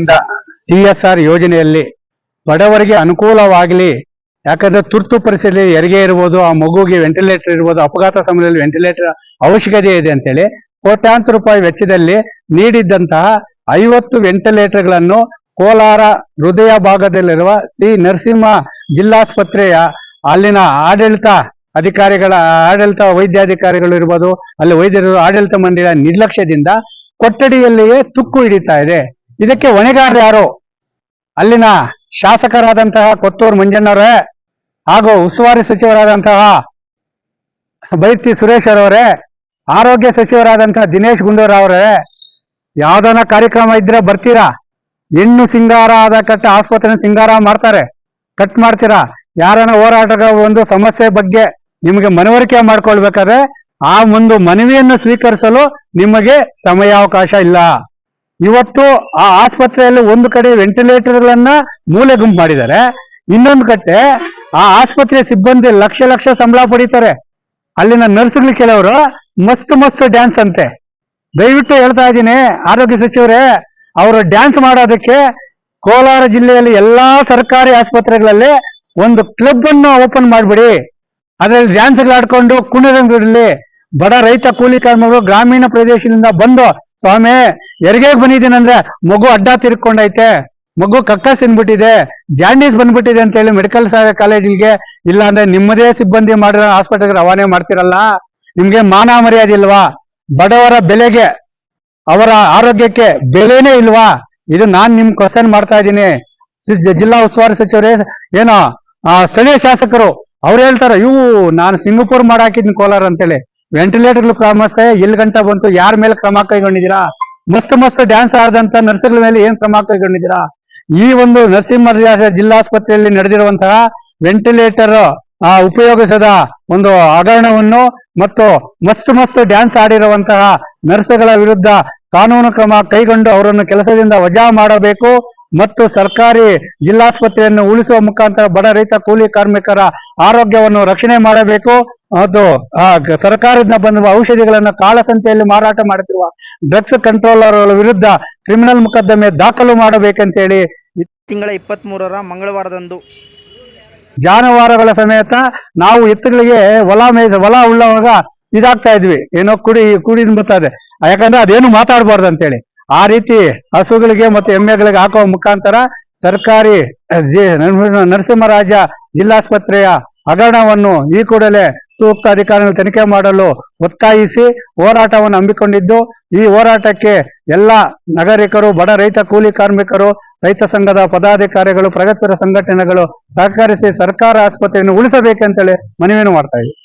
ಇಂದ C S R ಯೋಜನೆಯಲ್ಲಿ ಬಡವರಿಗೆ ಅನುಕೂಲವಾಗಲಿ, ಯಾಕಂದ್ರೆ ತುರ್ತು ಪರಿಸ್ಥಿತಿಯಲ್ಲಿ ಹೆರಿಗೆ ಇರ್ಬೋದು, ಆ ಮಗುಗೆ ವೆಂಟಿಲೇಟರ್ ಇರ್ಬೋದು, ಅಪಘಾತ ಸಮಯದಲ್ಲಿ ವೆಂಟಿಲೇಟರ್ ಅವಶ್ಯಕತೆ ಇದೆ ಅಂತೇಳಿ ಕೋಟ್ಯಾಂತರ ರೂಪಾಯಿ ವೆಚ್ಚದಲ್ಲಿ ನೀಡಿದ್ದಂತಹ ಐವತ್ತು ವೆಂಟಿಲೇಟರ್ಗಳನ್ನು ಕೋಲಾರ ಹೃದಯ ಭಾಗದಲ್ಲಿರುವ ಸಿ ನರಸಿಂಹ ಜಿಲ್ಲಾಸ್ಪತ್ರೆಯ ಅಲ್ಲಿನ ಆಡಳಿತ ಅಧಿಕಾರಿಗಳ, ಆಡಳಿತ ವೈದ್ಯಾಧಿಕಾರಿಗಳು ಇರ್ಬೋದು, ಅಲ್ಲಿ ವೈದ್ಯರು ಆಡಳಿತ ಮಂಡಳಿಯ ನಿರ್ಲಕ್ಷ್ಯದಿಂದ ಕೊಠಡಿಯಲ್ಲಿಯೇ ತುಕ್ಕು ಹಿಡಿತಾ ಇದೆ. ಇದಕ್ಕೆ ಹೊಣೆಗಾರ ಯಾರು? ಅಲ್ಲಿನ ಶಾಸಕರಾದಂತಹ ಕೊತ್ತೂರು ಮಂಜಣ್ಣವರೇ ಹಾಗೂ ಉಸ್ತುವಾರಿ ಸಚಿವರಾದಂತಹ ಬೈತಿ ಸುರೇಶ್ ಅವರೇ, ಆರೋಗ್ಯ ಸಚಿವರಾದಂತಹ ದಿನೇಶ್ ಗುಂಡೂರಾವ್ ಅವರೇ, ಯಾವ್ದಾನ ಕಾರ್ಯಕ್ರಮ ಇದ್ರೆ ಬರ್ತೀರಾ? ಹೆಣ್ಣು ಸಿಂಗಾರ ಆದ ಕಟ್ಟ ಆಸ್ಪತ್ರೆ ಸಿಂಗಾರ ಮಾಡ್ತಾರೆ. ಕಟ್ ಮಾಡ್ತೀರಾ? ಯಾರನ್ನ ಹೋರಾಟದ ಒಂದು ಸಮಸ್ಯೆ ಬಗ್ಗೆ ನಿಮಗೆ ಮನವರಿಕೆ ಮಾಡ್ಕೊಳ್ಬೇಕಾದ್ರೆ ಆ ಒಂದು ಮನವಿಯನ್ನು ಸ್ವೀಕರಿಸಲು ನಿಮಗೆ ಸಮಯಾವಕಾಶ ಇಲ್ಲ. ಇವತ್ತು ಆ ಆಸ್ಪತ್ರೆಯಲ್ಲಿ ಒಂದು ಕಡೆ ವೆಂಟಿಲೇಟರ್ಗಳನ್ನ ಮೂಲೆ ಗುಂಪು ಮಾಡಿದ್ದಾರೆ. ಇನ್ನೊಂದು ಕಡೆ ಆ ಆಸ್ಪತ್ರೆ ಸಿಬ್ಬಂದಿ ಲಕ್ಷ ಲಕ್ಷ ಸಂಬಳ ಪಡೀತಾರೆ. ಅಲ್ಲಿನ ನರ್ಸ್ಗಳು ಕೆಲವರು ಮಸ್ತ್ ಮಸ್ತ್ ಡ್ಯಾನ್ಸ್ ಅಂತೆ. ದಯವಿಟ್ಟು ಹೇಳ್ತಾ ಇದ್ದೀನಿ, ಆರೋಗ್ಯ ಸಚಿವರೇ, ಅವರು ಡ್ಯಾನ್ಸ್ ಮಾಡೋದಕ್ಕೆ ಕೋಲಾರ ಜಿಲ್ಲೆಯಲ್ಲಿ ಎಲ್ಲಾ ಸರ್ಕಾರಿ ಆಸ್ಪತ್ರೆಗಳಲ್ಲಿ ಒಂದು ಕ್ಲಬ್ ಅನ್ನು ಓಪನ್ ಮಾಡ್ಬಿಡಿ. ಅದರಲ್ಲಿ ಡ್ಯಾನ್ಸ್ ಆಡ್ಕೊಂಡು ಕುಣಿದಂಗಿರಲಿ ಬಡ ರೈತ ಕೂಲಿ ಕಾರ್ಮಿಕರು ಗ್ರಾಮೀಣ ಪ್ರದೇಶದಿಂದ ಬಂದು ಸ್ವಾಮಿ ಹೆರಿಗೆಗೆ ಬಂದಿದ್ದೀನಂದ್ರೆ ಮಗು ಅಡ್ಡ ತಿರ್ಕೊಂಡೈತೆ. ಮಗು ಕಕ್ಕಸ್ ತಿನ್ಬಿಟ್ಟಿದೆ. ಜಾಂಡೀಸ್ ಬಂದ್ಬಿಟ್ಟಿದೆ ಅಂತ ಹೇಳಿ ಮೆಡಿಕಲ್ ಕಾಲೇಜಿಗೆ ಇಲ್ಲ ಅಂದ್ರೆ ನಿಮ್ಮದೇ ಸಿಬ್ಬಂದಿ ಮಾಡಿರೋ ಹಾಸ್ಪಿಟಲ್ಗೆ ರವಾನೆ ಮಾಡ್ತಿರಲ್ಲ. ನಿಮ್ಗೆ ಮಾನ ಮರ್ಯಾದೆ ಇಲ್ವಾ? ಬಡವರ ಬೆಲೆಗೆ, ಅವರ ಆರೋಗ್ಯಕ್ಕೆ ಬೆಲೆನೇ ಇಲ್ವಾ? ಇದು ನಾನ್ ನಿಮ್ ಕ್ವಶನ್ ಮಾಡ್ತಾ ಇದ್ದೀನಿ. ಜಿಲ್ಲಾ ಉಸ್ತುವಾರಿ ಸಚಿವರೇ, ಏನೋ ಸ್ಥಳೀಯ ಶಾಸಕರು ಅವ್ರು ಹೇಳ್ತಾರೆ ಇವು ನಾನು ಸಿಂಗಪುರ್ ಮಾಡಾಕಿದ್ನ ಕೋಲಾರ ಅಂತೇಳಿ. ವೆಂಟಿಲೇಟರ್ ಸಮಸ್ಯೆ ಎಲ್ಲಿ ಗಂಟ ಬಂತು, ಯಾರ ಮೇಲೆ ಕ್ರಮ ಕೈಗೊಂಡಿದ್ದೀರಾ? ಮಸ್ತ್ ಮಸ್ತ್ ಡ್ಯಾನ್ಸ್ ಆಡದಂತ ನರ್ಸ್ಗಳ ಮೇಲೆ ಏನ್ ಕ್ರಮ ಕೈಗೊಂಡಿದ್ದೀರಾ? ಈ ಒಂದು ನರಸಿಂಹ ಜಿಲ್ಲಾಸ್ಪತ್ರೆಯಲ್ಲಿ ನಡೆದಿರುವಂತಹ ವೆಂಟಿಲೇಟರ್ ಆ ಉಪಯೋಗಿಸದ ಒಂದು ಹಗರಣವನ್ನು ಮತ್ತು ಮಸ್ತ್ ಮಸ್ತ್ ಡ್ಯಾನ್ಸ್ ಆಡಿರುವಂತಹ ನರ್ಸ್ಗಳ ವಿರುದ್ಧ ಕಾನೂನು ಕ್ರಮ ಕೈಗೊಂಡು ಅವರನ್ನು ಕೆಲಸದಿಂದ ವಜಾ ಮಾಡಬೇಕು ಮತ್ತು ಸರ್ಕಾರಿ ಜಿಲ್ಲಾಸ್ಪತ್ರೆಯನ್ನು ಉಳಿಸುವ ಮುಖಾಂತರ ಬಡ ರೈತ ಕೂಲಿ ಕಾರ್ಮಿಕರ ಆರೋಗ್ಯವನ್ನು ರಕ್ಷಣೆ ಮಾಡಬೇಕು. ಅದು ಸರ್ಕಾರದಿಂದ ಬಂದ ಔಷಧಿಗಳನ್ನು ಕಾಳಸಂತೆಯಲ್ಲಿ ಮಾರಾಟ ಮಾಡುತ್ತಿರುವ ಡ್ರಗ್ಸ್ ಕಂಟ್ರೋಲರ್ ವಿರುದ್ಧ ಕ್ರಿಮಿನಲ್ ಮೊಕದ್ದಮೆ ದಾಖಲು ಮಾಡಬೇಕಂತೇಳಿ. ತಿಂಗಳ ಇಪ್ಪತ್ತ್ಮೂರರ ಮಂಗಳವಾರದಂದು ಜಾನುವಾರುಗಳ ಸಮೇತ ನಾವು ಎತ್ತುಗಳಿಗೆ ಹೊಲ ಮೇಯ್ದ ಹೊಲ ಉಳ್ಳವಾಗ ಇದಾಗ್ತಾ ಇದ್ವಿ. ಏನೋ ಕುಡಿ ಕುಡಿದ್ ಬರ್ತಾ ಇದೆ. ಯಾಕಂದ್ರೆ ಅದೇನು ಮಾತಾಡಬಾರ್ದು ಅಂತೇಳಿ. ಆ ರೀತಿ ಹಸುಗಳಿಗೆ ಮತ್ತು ಎಮ್ಮೆಗಳಿಗೆ ಹಾಕುವ ಮುಖಾಂತರ ಸರ್ಕಾರಿ ನರಸಿಂಹರಾಜ ಜಿಲ್ಲಾಸ್ಪತ್ರೆಯ ಹಗರಣವನ್ನು ಈ ಕೂಡಲೇ ಸೂಕ್ತ ಅಧಿಕಾರಿಗಳು ತನಿಖೆ ಮಾಡಲು ಒತ್ತಾಯಿಸಿ ಹೋರಾಟವನ್ನು ಹಮ್ಮಿಕೊಂಡಿದ್ದು, ಈ ಹೋರಾಟಕ್ಕೆ ಎಲ್ಲ ನಾಗರಿಕರು, ಬಡ ರೈತ, ಕೂಲಿ ಕಾರ್ಮಿಕರು, ರೈತ ಸಂಘದ ಪದಾಧಿಕಾರಿಗಳು, ಪ್ರಗತಿಪರ ಸಂಘಟನೆಗಳು ಸಹಕರಿಸಿ ಸರ್ಕಾರ ಆಸ್ಪತ್ರೆಯನ್ನು ಉಳಿಸಬೇಕಂತೇಳಿ ಮನವಿಯನ್ನು ಮಾಡ್ತಾ ಇದ್ದೀವಿ